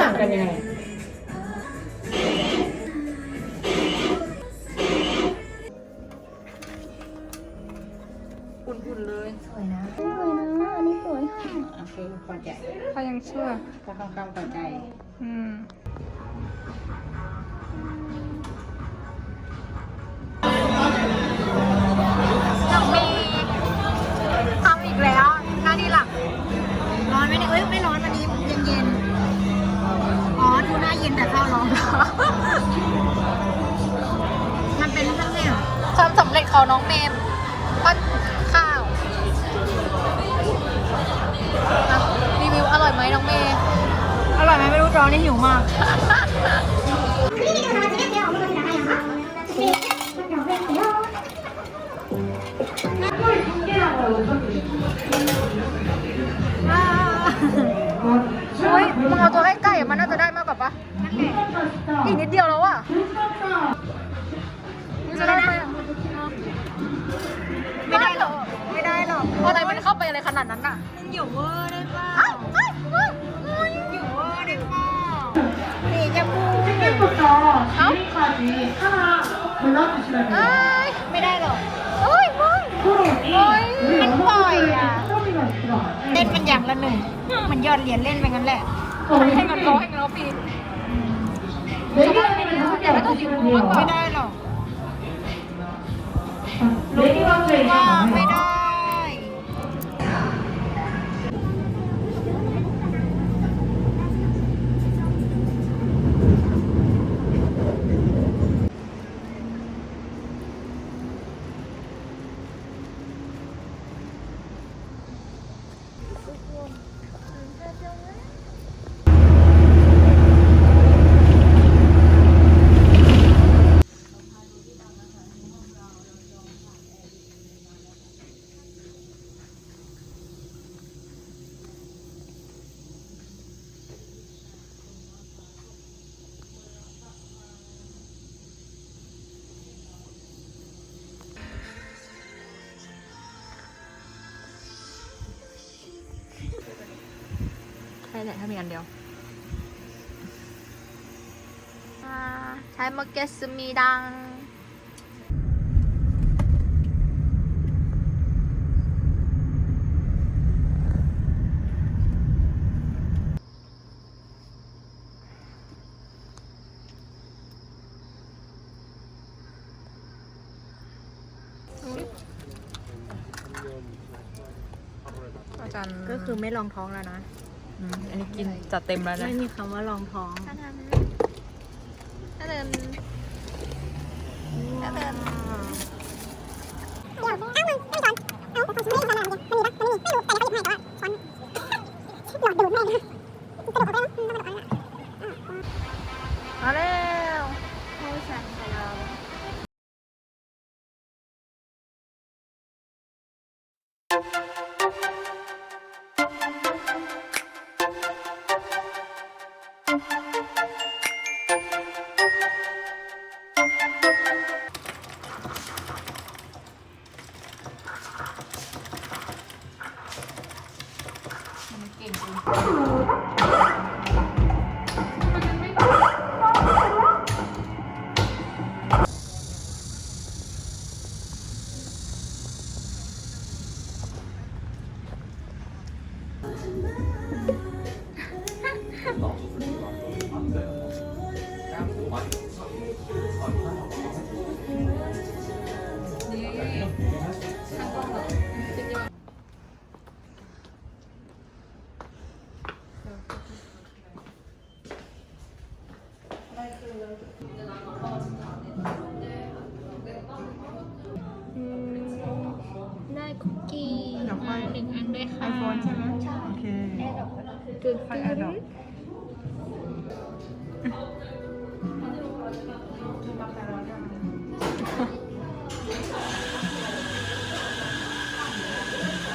ต่างกันยังไงอุ่นๆเลยสวยนะสวยนะอันนี้สวยค่ะอะคือก่อนใหญ่เขายังเชื่อก็ข้างๆก่อนใหญ่อืม มันเป็นเรื่องเนี่ยความสำเร็จของน้องเมมปั้นข้าวอะรีวิวอร่อยไหมน้องเมย์ อร่อยไหมไม่รู้ตอนนี้หิวมาก โอ้ยมึงเอาตัวให้ อีกนิดเดียวแล้วอะมัจะได้ไหมอไม่ได้หรอก ไม่ได้หรอกอะไรมันเข้าไปอะไรขนาดนั้นอะมึงอยู่เวอร์ได้ป่ะอยู่เวอร์ด้ป่ะนี่จะพูดเอ้าไม่ได้หรอกโอ้ยมึงโอ้ยมันปล่อยอะเล่นมันอย่างละหนึ่งมันยอดเหรียญเล่นไปงั้นแหละให้เงินร้อยให้เงินร้อยปี ไม่ได้หรอก ไม่ได้ ช่แหละถ้ามีอันเดียวใช้มาเกสมีดังอาจารย์ก็คือไม่ลองท้องแล้วนะม อันนี้กินจัดเต็มแล้วนะไม่มีคำว่าลองท้องถ้าทำถ้าเดินถ้าเดินมาแล้วให้ฉันไปลอง ได้ คุกกี้มาหนึ่งอันด้วยไอค่ะโฟนใช่ไหมโอเคกึ่งค่อยแอดดอก